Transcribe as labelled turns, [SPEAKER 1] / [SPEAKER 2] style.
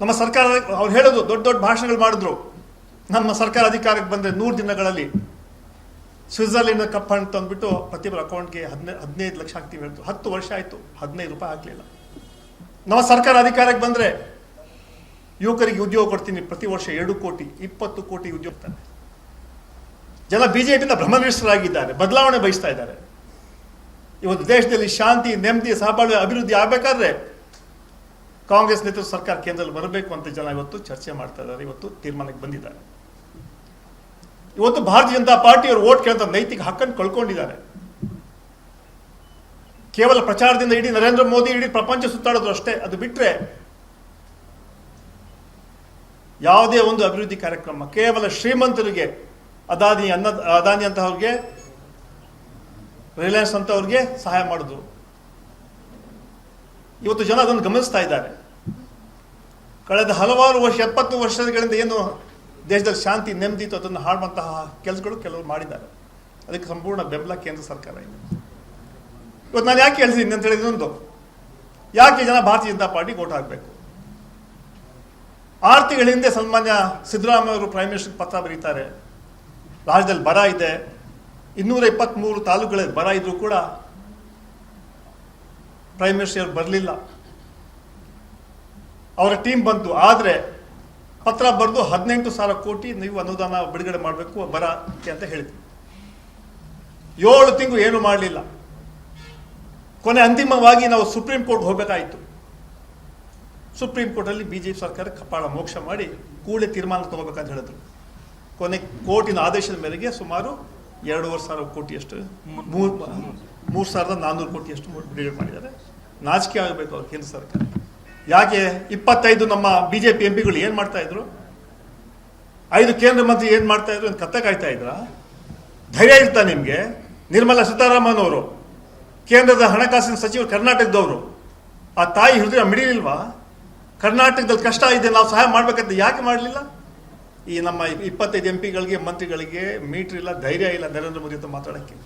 [SPEAKER 1] ನಮ್ಮ ಸರ್ಕಾರ ಅವ್ರು ಹೇಳೋದು ದೊಡ್ಡ ದೊಡ್ಡ ಭಾಷಣಗಳು ಮಾಡಿದ್ರು. ನಮ್ಮ ಸರ್ಕಾರ ಅಧಿಕಾರಕ್ಕೆ ಬಂದರೆ ನೂರು ದಿನಗಳಲ್ಲಿ ಸ್ವಿಟ್ಜರ್ಲೆಂಡ್ ಕಪ್ ಹಣ್ಣು ತಂದ್ಬಿಟ್ಟು ಪ್ರತಿಯೊಬ್ಬರ ಅಕೌಂಟ್ಗೆ ಹದಿನೈದು ಹದಿನೈದು ಲಕ್ಷ ಹಾಕ್ತೀವಿ ಹೇಳ್ತು ಹತ್ತು ವರ್ಷ ಆಯಿತು, ಹದಿನೈದು ರೂಪಾಯಿ ಆಗಲಿಲ್ಲ. ನಮ್ಮ ಸರ್ಕಾರ ಅಧಿಕಾರಕ್ಕೆ ಬಂದರೆ ಯುವಕರಿಗೆ ಉದ್ಯೋಗ ಕೊಡ್ತೀನಿ ಪ್ರತಿ ವರ್ಷ ಎರಡು ಕೋಟಿ, ಇಪ್ಪತ್ತು ಕೋಟಿ ಉದ್ಯೋಗ ಜನ ಬಿಜೆಪಿಯಿಂದ ಭ್ರಮನಿಷ್ಠರಾಗಿದ್ದಾರೆ ಬದಲಾವಣೆ ಬಯಸ್ತಾ ಇದ್ದಾರೆ. ಇವತ್ತು ದೇಶದಲ್ಲಿ ಶಾಂತಿ, ನೆಮ್ಮದಿ, ಸಹಬಾಳ್ವೆ, ಅಭಿವೃದ್ಧಿ ಆಗಬೇಕಾದ್ರೆ ಕಾಂಗ್ರೆಸ್ ನೇತೃತ್ವ ಸರ್ಕಾರ ಕೇಂದ್ರದಲ್ಲಿ ಬರಬೇಕು ಅಂತ ಜನ ಇವತ್ತು ಚರ್ಚೆ ಮಾಡ್ತಾ ಇದ್ದಾರೆ, ಇವತ್ತು ತೀರ್ಮಾನಕ್ಕೆ ಬಂದಿದ್ದಾರೆ. ಇವತ್ತು ಭಾರತೀಯ ಜನತಾ ಪಾರ್ಟಿಯವರು ಓಟ್ ಕೇಳ್ತಾ ನೈತಿಕ ಹಕ್ಕನ್ನು ಕಳ್ಕೊಂಡಿದ್ದಾರೆ. ಕೇವಲ ಪ್ರಚಾರದಿಂದ ಇಡೀ ನರೇಂದ್ರ ಮೋದಿ, ಇಡೀ ಪ್ರಪಂಚ ಸುತ್ತಾಡೋದು ಅಷ್ಟೇ, ಅದು ಬಿಟ್ಟರೆ ಯಾವುದೇ ಒಂದು ಅಭಿವೃದ್ಧಿ ಕಾರ್ಯಕ್ರಮ, ಕೇವಲ ಶ್ರೀಮಂತರಿಗೆ, ಅದಾನಿ ಅನ್ನ, ಅದಾನಿ ಅಂತವ್ರಿಗೆ, ರಿಲಯನ್ಸ್ ಅಂತವ್ರಿಗೆ ಸಹಾಯ ಮಾಡಿದ್ರು ಇವತ್ತು ಜನ ಅದನ್ನು ಗಮನಿಸ್ತಾ ಇದ್ದಾರೆ. ಕಳೆದ ಹಲವಾರು ವರ್ಷ, ಎಪ್ಪತ್ತು ವರ್ಷಗಳಿಂದ ಏನು ದೇಶದಲ್ಲಿ ಶಾಂತಿ, ನೆಮ್ಮದಿ ಇತ್ತು, ಅದನ್ನು ಹಾಡುವಂತಹ ಕೆಲಸಗಳು ಕೆಲವರು ಮಾಡಿದ್ದಾರೆ. ಅದಕ್ಕೆ ಸಂಪೂರ್ಣ ಬೆಂಬಲ ಕೇಂದ್ರ ಸರ್ಕಾರ ಇದೆ. ಇವತ್ತು ನಾನು ಯಾಕೆ ಹೇಳ್ತೀನಿ ಅಂತ ಹೇಳಿದ್ರೆ ಒಂದು ಯಾಕೆ ಜನ ಭಾರತೀಯ ಜನತಾ ಪಾರ್ಟಿ ಓಟ್ ಹಾಕಬೇಕು? ಆರು ಹಿಂದೆ ಸನ್ಮಾನ್ಯ ಸಿದ್ದರಾಮಯ್ಯ ಅವರು ಪ್ರೈಮ್ ಮಿನಿಸ್ಟರ್ ಪತ್ರ ಬರೀತಾರೆ. ರಾಜ್ಯದಲ್ಲಿ ಬರ ಇದೆ. ಇನ್ನೂರ ಇಪ್ಪತ್ತ್ಮೂರು ತಾಲೂಕುಗಳಲ್ಲಿ ಬರ ಇದ್ರೂ ಕೂಡ ಪ್ರೈಮ್ ಮಿನಿಸ್ಟರ್ ಬರಲಿಲ್ಲ. ಅವರ ಟೀಮ್ ಬಂತು. ಆದರೆ ಪತ್ರ ಬರೆದು ಹದಿನೆಂಟು ಸಾವಿರ ಕೋಟಿ ನೀವು ಅನುದಾನ ಬಿಡುಗಡೆ ಮಾಡಬೇಕು ಬರಕ್ಕೆ ಅಂತ ಹೇಳಿದ್ವಿ ಏಳು ತಿಂಗಳು ಏನು ಮಾಡಲಿಲ್ಲ. ಕೊನೆ ಅಂತಿಮವಾಗಿ ನಾವು ಸುಪ್ರೀಂ ಕೋರ್ಟ್ ಹೋಗಬೇಕಾಯಿತು. ಸುಪ್ರೀಂ ಕೋರ್ಟಲ್ಲಿ ಬಿ ಜೆ ಪಿ ಸರ್ಕಾರ ಕಪಾಳ ಮೋಕ್ಷ ಮಾಡಿ ಕೂಡಲೇ ತೀರ್ಮಾನ ತಗೋಬೇಕಂತ ಹೇಳಿದ್ರು. ಕೊನೆ ಕೋರ್ಟಿನ ಆದೇಶದ ಮೇರೆಗೆ ಸುಮಾರು ಎರಡೂವರೆ ಸಾವಿರ ಕೋಟಿಯಷ್ಟು ಮೂರು ಮೂರು ಸಾವಿರದ ನಾನ್ನೂರು ಕೋಟಿಯಷ್ಟು ಬಿಡುಗಡೆ ಮಾಡಿದ್ದಾರೆ. ನಾಚಿಕೆ ಆಗಬೇಕು ಅವ್ರು ಕೇಂದ್ರ ಸರ್ಕಾರ. ಯಾಕೆ ಇಪ್ಪತ್ತೈದು ನಮ್ಮ ಬಿ ಜೆ ಪಿ ಎಂ ಪಿಗಳು ಏನು ಮಾಡ್ತಾ ಇದ್ರು? ಐದು ಕೇಂದ್ರ ಮಂತ್ರಿ ಏನು ಮಾಡ್ತಾ ಇದ್ರು ಅಂತ ಕತ್ತೆ ಕಾಯ್ತಾ ಇದ್ರ? ಧೈರ್ಯ ಇರ್ತಾ ನಿಮಗೆ? ನಿರ್ಮಲಾ ಸೀತಾರಾಮನ್ ಅವರು, ಕೇಂದ್ರದ ಹಣಕಾಸಿನ ಸಚಿವರು ಕರ್ನಾಟಕದವರು, ಆ ತಾಯಿ ಹೃದಯ ಮಿಡಿಲಿಲ್ವಾ? ಕರ್ನಾಟಕದಲ್ಲಿ ಕಷ್ಟ ಇದೆ, ನಾವು ಸಹಾಯ ಮಾಡಬೇಕಂತ ಯಾಕೆ ಮಾಡಲಿಲ್ಲ? ಈ ನಮ್ಮ ಇಪ್ಪತ್ತೈದು ಎಂ ಪಿಗಳಿಗೆ ಮಂತ್ರಿಗಳಿಗೆ ಮೀಟ್ರ್ ಇಲ್ಲ ಧೈರ್ಯ ಇಲ್ಲ ನರೇಂದ್ರ ಮೋದಿ ಅಂತ ಮಾತಾಡೋಕ್ಕೆ.